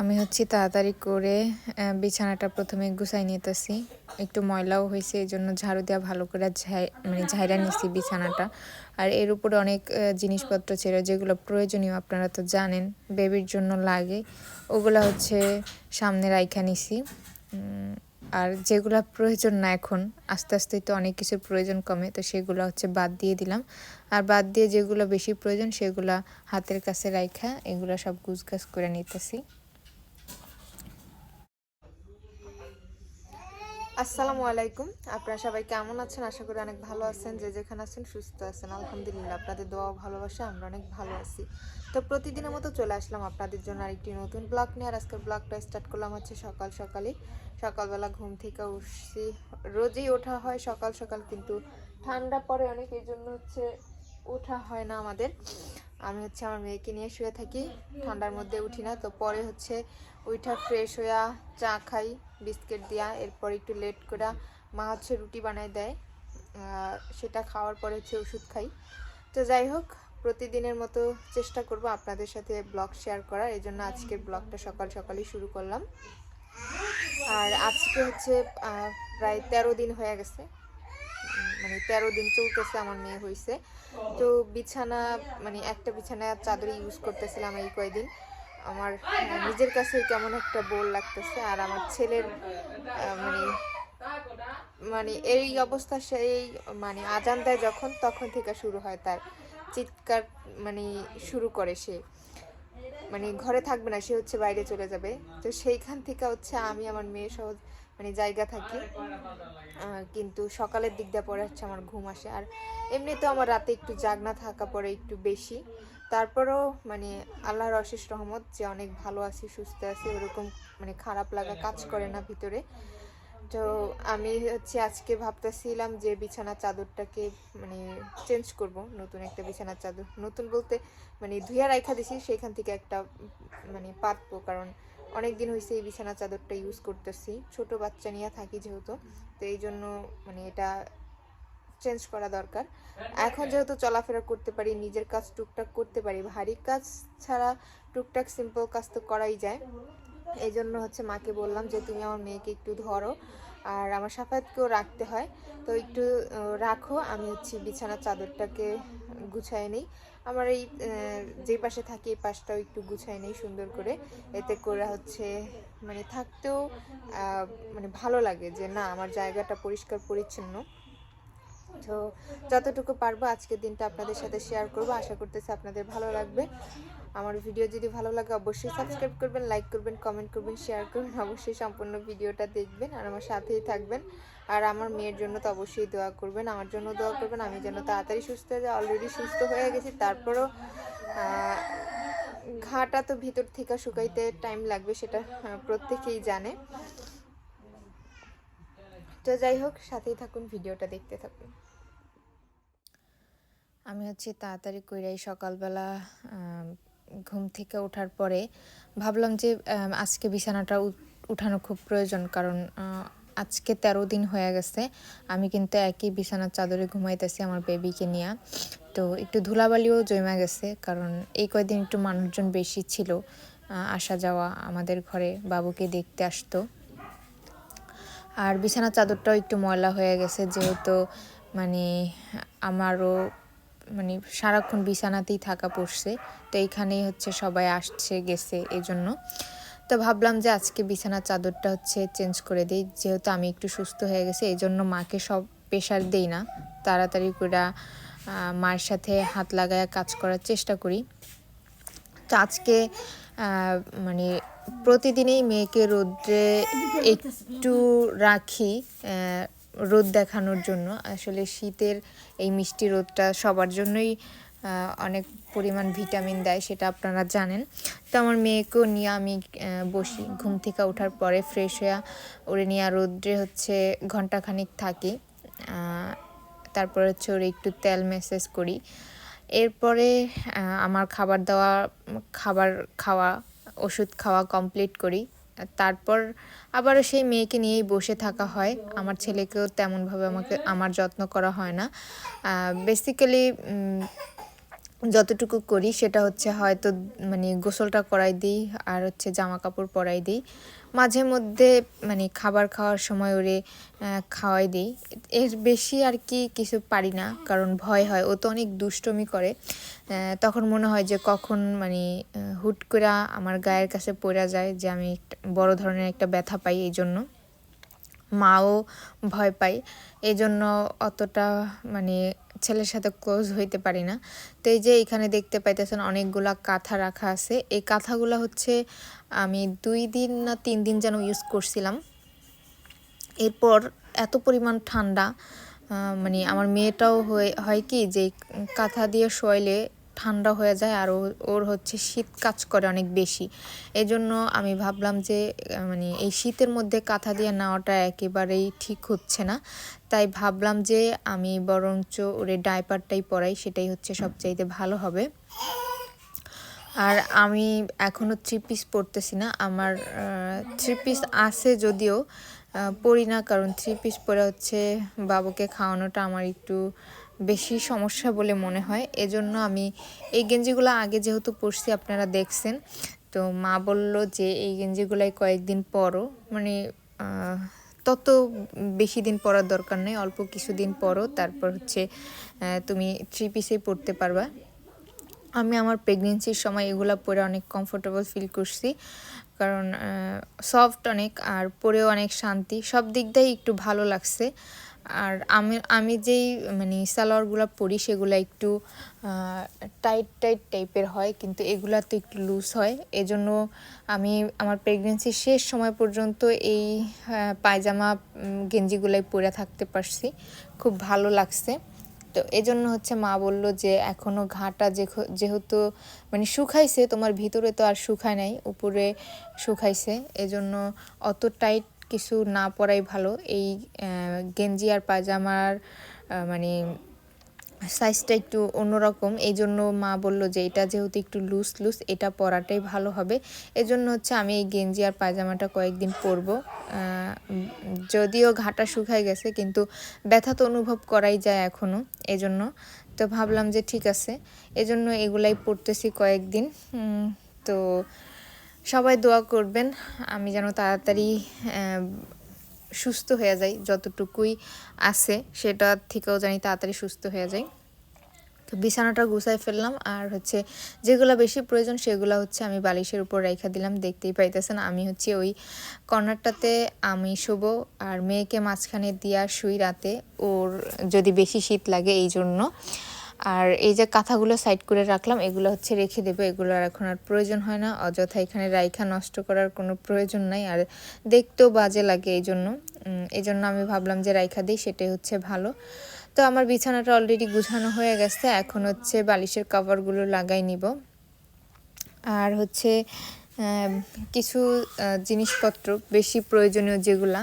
আমি হচ্ছে তাড়াতাড়ি করে বিছানাটা প্রথমে গুছাই নিতেছি। একটু ময়লাও হয়েছে এই জন্য ঝাড়ু দেওয়া ভালো করে মানে ঝাইরা নিছি বিছানাটা। আর এর উপরে অনেক জিনিসপত্র ছিল, যেগুলো প্রয়োজনীয় আপনারা তো জানেন, বেবির জন্য লাগে। ওগুলো হচ্ছে সামনে রাইখা নিছি। আর যেগুলো প্রয়োজন না এখন, আস্তে আস্তে তো অনেক কিছুর প্রয়োজন কমে, তো সেগুলো হচ্ছে বাদ দিয়ে দিলাম। আর বাদ দিয়ে যেগুলো বেশি প্রয়োজন, সেগুলো হাতের কাছে রাইখা, এগুলো সব গুছগাছ করে নিতেছি। আসসালামু আলাইকুম। আপনারা সবাই কেমন আছেন? আশা করি অনেক ভালো আছেন। যে যেখানে আছেন সুস্থ আছেন। আলহামদুলিল্লাহ, আপনাদের দোয়া ভালোবাসা আমরা অনেক ভালো আছি। তো প্রতিদিনের মতো চলে আসলাম আপনাদের জন্য আরেকটি নতুন ব্লগ নিয়ে। আর আজকের ব্লগটা স্টার্ট করলাম হচ্ছে সকাল সকালে। সকালবেলা ঘুম থেকে উঠছি। রোজই ওঠা হয় সকাল সকাল, কিন্তু ঠান্ডা পড়ে অনেক, এই জন্য হচ্ছে ওঠা হয় না আমাদের। আমি হচ্ছে আমার মেয়েকে নিয়ে শুয়ে থাকি, ঠান্ডার মধ্যে উঠি না, তো পরে হচ্ছে উইঠা ফ্রেশ হইয়া চা খাই, বিস্কিট দিয়া, এরপর একটু লেট করে মা হচ্ছে রুটি বানাই দেয় সেটা খাওয়ার পরে হচ্ছে ওষুধ খাই। তো যাই হোক, প্রতিদিনের মতো চেষ্টা করব আপনাদের সাথে ব্লগ শেয়ার করার এই জন্য আজকের ব্লগটা সকাল সকালই শুরু করলাম। আর আজকে হচ্ছে প্রায় তেরো দিন হয়ে গেছে মানে তেরো দিন চলতেছে, আমার মেয়ে হয়েছে তো বিছানা মানে একটা বিছানা চাদর ইউজ করতেছিলাম এই কয়দিন। আমার নিজের কাছে কেমন একটা বোর লাগতেছে, আর আমার ছেলের মানে মানে এই অবস্থা সেই মানে আজান দেয় যখন, তখন থেকে শুরু হয় তার চিৎকার মানে শুরু করে সে। মানে ঘরে থাকবে না, সে হচ্ছে বাইরে চলে যাবে। তো সেইখান থেকে হচ্ছে আমি, আমার মেয়ে সহ মানে জায়গা থাকি। কিন্তু সকালের দিক দিয়ে পরে হচ্ছে আমার ঘুম আসে। আর এমনি তো আমার রাতে একটু জাগনা থাকা পরে একটু বেশি। তারপরেও মানে আল্লাহর অশেষ রহমত যে অনেক ভালো আছি, সুস্থ আছি, ওরকম মানে খারাপ লাগা কাজ করে না ভিতরে। তো আমি হচ্ছে আজকে ভাবতেছিলাম যে বিছানার চাদরটাকে মানে চেঞ্জ করব, নতুন একটা বিছানার চাদর। নতুন বলতে মানে ধুইয়া রাখা দিছি, সেখান থেকে একটা মানে পাতবো। কারণ অনেক দিন হয়েছে এই বিছানা চাদরটা ইউজ করতেছি। ছোট বাচ্চা নিয়ে থাকি যেহেতু, তো এই জন্য মানে এটা চেঞ্জ করা দরকার। এখন যেহেতু চলাফেরা করতে পারি, নিজের কাজ টুকটাক করতে পারি, ভারী কাজ ছাড়া টুকটাক সিম্পল কাজ তো করাই যায়। এই জন্য হচ্ছে মাকে বললাম যে, তুমি আমার মেয়েকে একটু ধরো আর আমার সাফায়াতকেও রাখতে হয়। তো একটু রাখো। আমি হচ্ছে বিছানার চাদরটাকে গুছাই নিই। আমার এই যে পাশে থাকি এই পাশটাও একটু গুছাই নেই সুন্দর করে। এতে করে হচ্ছে মানে থাকতেও মানে ভালো লাগে যে, না, আমার জায়গাটা পরিষ্কার পরিচ্ছন্ন। তো যতটুকু পারব আজকের দিনটা আপনাদের সাথে শেয়ার করব। আশা করতেছি আপনাদের ভালো লাগবে। আমার ভিডিও যদি ভালো লাগে অবশ্যই সাবস্ক্রাইব করবেন লাইক করবেন কমেন্ট করবেন শেয়ার করবেন, অবশ্যই সম্পূর্ণ ভিডিওটা দেখবেন আর আমার সাথেই থাকবেন। আর আমার মেয়ের জন্য তো অবশ্যই দোয়া করবেন, আমার জন্য দোয়া করবেন, আমি যেন তাড়াতাড়ি সুস্থ হয়ে যাই অলরেডি সুস্থ হয়ে গেছি, তারপরও ঘাটা তো ভিতর থেকে শুকাইতে টাইম লাগবে সেটা প্রত্যেকেই জানে। তো যাই হোক, সাথেই থাকুন, ভিডিওটা দেখতে থাকুন। আমি হচ্ছে তাড়াতাড়ি কইরাই সকালবেলা ঘুম থেকে ওঠার পরে ভাবলাম যে আজকে বিছানাটা উঠানো খুব প্রয়োজন কারণ আজকে তেরো দিন হয়ে গেছে। আমি কিন্তু একই বিছানার চাদরে ঘুমাইতেছি আমার বেবিকে নিয়ে। তো একটু ধুলাবালিও জমা গেছে কারণ এই কয়দিন একটু মানুষজন বেশি ছিল আসা যাওয়া আমাদের ঘরে বাবুকে দেখতে আসতো। আর বিছানার চাদরটাও একটু ময়লা হয়ে গেছে যেহেতু মানে আমারও মানে সারাক্ষণ বিছানাতেই থাকা পড়ছে। তো এইখানেই হচ্ছে সবাই আসছে, গেছে এই জন্য তো ভাবলাম যে আজকে বিছানার চাদরটা হচ্ছে চেঞ্জ করে দিই। যেহেতু আমি একটু সুস্থ হয়ে গেছি এই জন্য মাকে সব প্রেশার দেই না। তাড়াতাড়ি করে মার সাথে হাত লাগায় কাজ করার চেষ্টা করি। তো আজকে মানে প্রতিদিনই মেয়েকে রোদ্রে একটু রাখি রোদ দেখানোর জন্য। আসলে শীতের এই মিষ্টি রোদটা সবার জন্যই অনেক পরিমাণ ভিটামিন দেয়, সেটা আপনারা জানেন। তো আমার মেয়েকেও নিয়ে আমি বসি। ঘুম থেকে ওঠার পরে ফ্রেশ হয়ে ওরে নিয়ে রোদ্রে হচ্ছে ঘন্টাখানিক থাকি। তারপর হচ্ছে ওর একটু তেল মেসেজ করি। এরপরে আমার খাবার দাওয়া, খাবার খাওয়া, ওষুধ খাওয়া কমপ্লিট করি। তারপর আবারও সেই মেয়েকে নিয়েই বসে থাকা হয়। আমার ছেলেকেও তেমনভাবে আমাকে, আমার যত্ন করা হয় না। বেসিক্যালি যতটুকু করি সেটা হচ্ছে হয়তো মানে গোসলটা করাই দিই, আর হচ্ছে জামা কাপড় পরাই দিই। মাঝে মধ্যে মানে খাবার খাওয়ার সময় ওরে খাওয়াই দিই। এর বেশি আর কি কিছু পারি না, কারণ ভয় হয়। ও তো অনেক দুষ্টমি করে। তখন মনে হয় যে কখন মানে হুট করে আমার গায়ের কাছে পড়ে যায় যে আমি বড় ধরনের একটা ব্যথা পাই এই জন্য মাও ভয় পায়। এই জন্য অতটা মানে ছেলের সাথে ক্লোজ হইতে পারি না। তো এই যে এখানে দেখতে পাইতেছেন অনেকগুলা কাঁথা রাখা আছে। এই কাঁথাগুলো হচ্ছে আমি দুই দিন না তিন দিন যেন ইউজ করছিলাম। এরপর এত পরিমাণ ঠান্ডা মানে আমার মেয়েটাও হয়ে কি যে কাঁথা দিয়ে শোয়াইলে ঠান্ডা হয়ে যায় আর ওর হচ্ছে শীত কাজ করে অনেক বেশি। এই জন্য আমি ভাবলাম যে মানে এই শীতের মধ্যে কাঁথা দিয়ে নেওয়াটা একেবারেই ঠিক হচ্ছে না। তাই ভাবলাম যে, আমি বরঞ্চ ওরে ডাইপারটাই পরাই, সেটাই হচ্ছে সবচাইতে ভালো হবে। আর আমি এখনও থ্রি পিস পরতেছি না। আমার থ্রি পিস আছে যদিও পরি না, কারণ থ্রি পিস পরে হচ্ছে বাবুকে খাওয়ানোটা আমার একটু বেশি সমস্যা বলে মনে হয়। এজন্য আমি এই গেঞ্জিগুলো আগে যেহেতু পরছি, আপনারা দেখছেন। তো মা বলল যে এই গেঞ্জিগুলাই কয়েকদিন পরও মানে তত বেশি দিন পরার দরকার নেই, অল্প কিছুদিন পরও তারপর হচ্ছে তুমি থ্রি পিসেই পরতে পারবা। আমি আমার প্রেগনেন্সির সময় এগুলো পরে অনেক কমফোর্টেবল ফিল করছি। কারণ সফট অনেক, আর পরেও অনেক শান্তি। সব দিক দিয়েই একটু ভালো লাগছে। আর আমি আমি যেই মানে সালোয়ারগুলো পরি সেগুলো একটু টাইট টাইট টাইপের হয় কিন্তু এগুলা তো একটু লুজ হয়। এজন্য আমি আমার প্রেগনেন্সির শেষ সময় পর্যন্ত এই পায়জামা উম, গেঞ্জিগুলাই পরে থাকতে পারছি। খুব ভালো লাগছে। তো এজন্য হচ্ছে মা বলল যে এখনও ঘাটা যেহেতু মানে শুকাইছে তোমার ভিতরে তো আর শুকায় নাই উপরে শুকাইছে। এজন্য অত টাইট কিছু না পরাই ভালো। এই গেঞ্জি আর পায়জামার আহ, মানে সাইজটা একটু অন্যরকম। এই জন্য মা বলল যে এটা যেহেতু একটু লুজ লুজ এটা পরাটাই ভালো হবে। এই জন্য হচ্ছে আমি এই গেঞ্জি আর পায়জামাটা কয়েকদিন পরবো। যদিও ঘাটা শুকায় গেছে কিন্তু ব্যথা তো অনুভব করাই যায় এখনও এই জন্য। তো ভাবলাম যে ঠিক আছে এজন্য এগুলাই পরতেছি কয়েকদিন। তো সবাই দোয়া করবেন, আমি যেন তাড়াতাড়ি সুস্থ হয়ে যাই যতটুকুই আছে, সেটা থেকেও জানি তাড়াতাড়ি সুস্থ হয়ে যাই। তো বিছানাটা গুছাই ফেললাম, আর হচ্ছে যেগুলো বেশি প্রয়োজন সেগুলো হচ্ছে আমি বালিশের উপর রেখা দিলাম, দেখতেই পাইতেছেন আমি হচ্ছে ওই কর্নারটাতে আমি শুভ আর মেয়েকে মাঝখানে দিয়া শুই রাতে, ওর যদি বেশি শীত লাগে এই জন্য। আর এই যে কাঁথাগুলো সাইড করে রাখলাম, এগুলো হচ্ছে রেখে দেবো। এগুলো আর এখন আর প্রয়োজন হয় না। অযথা এখানে রাইখা নষ্ট করার কোনো প্রয়োজন নাই। আর দেখতেও বাজে লাগে এই জন্য। এই জন্য আমি ভাবলাম যে রাইখা দিই, সেটাই হচ্ছে ভালো। তো আমার বিছানাটা অলরেডি গুছানো হয়ে গেছে। এখন হচ্ছে বালিশের কভারগুলো লাগাই নিব। আর হচ্ছে কিছু জিনিসপত্র বেশি প্রয়োজনীয় যেগুলা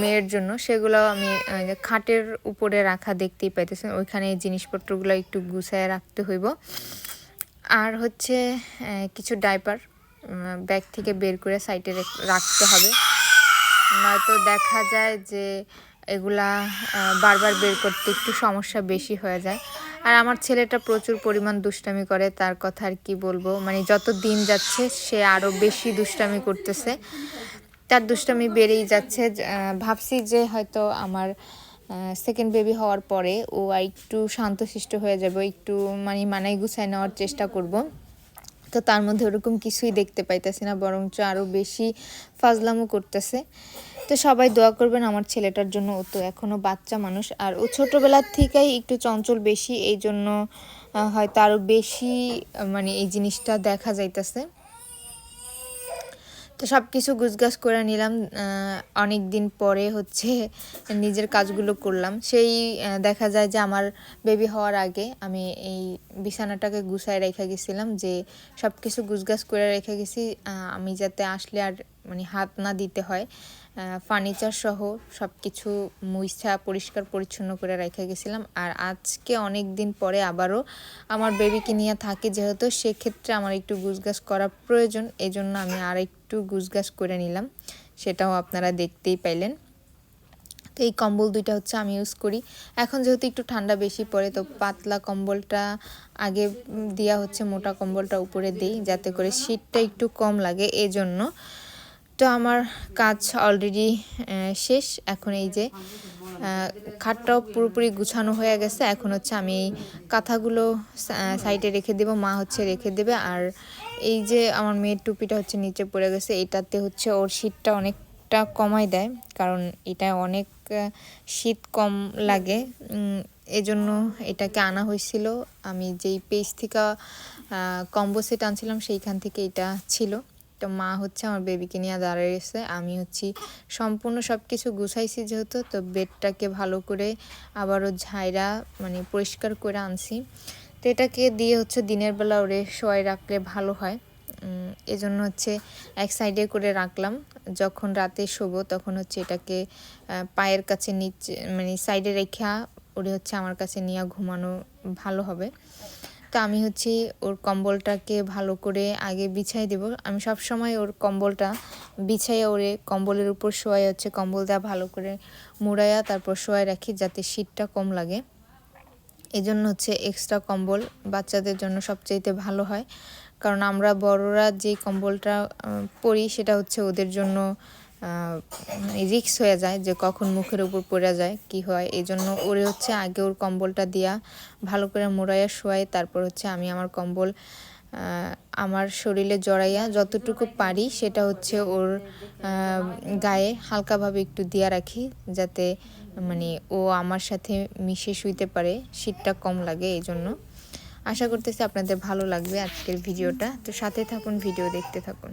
মেয়ের জন্য, সেগুলো আমি খাটের উপরে রাখা দেখতেই পাইতেছেন। ওইখানে জিনিসপত্রগুলো একটু গুছায় রাখতে হইব। আর হচ্ছে কিছু ডাইপার ব্যাগ থেকে বের করে সাইডে রাখতে হবে। নয়তো দেখা যায় যে এগুলা বারবার বের করতে একটু সমস্যা বেশি হয়ে যায়। আর আমার ছেলেটা প্রচুর পরিমাণ দুষ্টামি করে, তার কথা আর কি বলব। মানে যত দিন যাচ্ছে, সে আরও বেশি দুষ্টামি করতেছে। তার দুষ্টামি বেড়েই যাচ্ছে। ভাবছি যে হয়তো আমার সেকেন্ড বেবি হওয়ার পরে ও আর একটু শান্তশিষ্ট হয়ে যাবে, একটু মানে মানাই গুছায় নেওয়ার চেষ্টা করব। তো তার মধ্যে ওরকম কিছুই দেখতে পাইতেছি না, বরঞ্চ আরও বেশি ফাজলামও করতেছে। তো সবাই দোয়া করবেন আমার ছেলেটার জন্য। ও তো এখনও বাচ্চা মানুষ। আর ও ছোটোবেলার থেকেই একটু চঞ্চল বেশি, এই জন্য হয়তো আরও বেশি মানে এই জিনিসটা দেখা যাইতেছে। তো সব কিছু গুছগাছ করে নিলাম। অনেক দিন পরে হচ্ছে নিজের কাজগুলো করলাম। সেই দেখা যায় যে আমার বেবি হওয়ার আগে আমি এই বিছানাটাকে গুছায় রেখে গেছিলাম যে সব কিছু গুছগাছ করে রেখে গেছি। আমি যাতে আসলে আর মানে হাত না দিতে হয়। ফার্নিচার সহ সব কিছু মুইছা পরিষ্কার পরিচ্ছন্ন করে রেখে গেছিলাম। আর আজকে অনেক দিন পরে আবারও আমার বেবিকে নিয়ে থাকি যেহেতু, সেক্ষেত্রে আমার একটু গুছগাছ করা প্রয়োজন। এই জন্য আমি আর একটু গুছগাছ করে নিলাম। সেটাও আপনারা দেখতেই পাইলেন। তো এই কম্বল দুইটা হচ্ছে আমি ইউজ করি। এখন যেহেতু একটু ঠান্ডা বেশি পড়ে, তো পাতলা কম্বলটা আগে দেওয়া হচ্ছে, মোটা কম্বলটা উপরে দিই যাতে করে শীতটা একটু কম লাগে। এজন্য জন্য তো আমার কাজ অলরেডি শেষ। এখন এই যে খাটটাও পুরোপুরি গুছানো হয়ে গেছে। এখন হচ্ছে আমি এই কাঁথাগুলো সাইডে রেখে দেবো, মা হচ্ছে রেখে দেবে। আর এই যে আমার মেয়ের টুপিটা হচ্ছে নিচে পড়ে গেছে, এটাতে হচ্ছে ওর শীতটা অনেকটা কমাই দেয়। কারণ এটা অনেক শীত কম লাগে। এজন্য এটাকে আনা হয়েছিল। আমি যেই পেজ থেকে কম্বো সেট আনছিলাম, সেইখান থেকে এটা ছিল। তো মা হচ্ছে আমার বেবিকে নিয়ে দাঁড়িয়েছে আমি হচ্ছি সম্পূর্ণ সব কিছু গুছাইছি যেহেতু, তো বেডটাকে ভালো করে আবারও ঝাইরা মানে পরিষ্কার করে আনছি। তো এটাকে দিয়ে হচ্ছে দিনের বেলা ওরে শোয়াই রাখলে ভালো হয়। এজন্য হচ্ছে এক সাইডে করে রাখলাম। যখন রাতে শোবো তখন হচ্ছে এটাকে পায়ের কাছে নিচে মানে সাইডে রেখা ওরে হচ্ছে আমার কাছে নিয়ে ঘুমানো ভালো হবে। তো আমি হচ্ছে ওর কম্বলটাকে ভালো করে আগে বিছাই দেব। আমি সব সময় ওর কম্বলটা বিছাইয়া ওরে কম্বলের উপর শোয়াই, হচ্ছে কম্বলটা ভালো করে মুড়াইয়া তারপর শোয়াই রাখি যাতে শীতটা কম লাগে। এই জন্য হচ্ছে এক্সট্রা কম্বল বাচ্চাদের জন্য সবচাইতে ভালো হয়। কারণ আমরা বড়রা যে কম্বলটা পরি সেটা হচ্ছে ওদের জন্য রিক্স হয়ে যায় যে কখন মুখের উপর পড়ে যায়, কি হয়। এই জন্য ওরে হচ্ছে আগে ওর কম্বলটা দিয়া ভালো করে মোড়াইয়া শোয়াই, তারপর হচ্ছে আমি আমার কম্বল আমার শরীরে জড়াইয়া যতটুকু পারি সেটা হচ্ছে ওর গায়ে হালকাভাবে একটু দিয়া রাখি, যাতে মানে ও আমার সাথে মিশে শুইতে পারে, শীতটা কম লাগে এই জন্য। আশা করতেছি আপনাদের ভালো লাগবে আজকের ভিডিওটা। তো সাথে থাকুন, ভিডিও দেখতে থাকুন।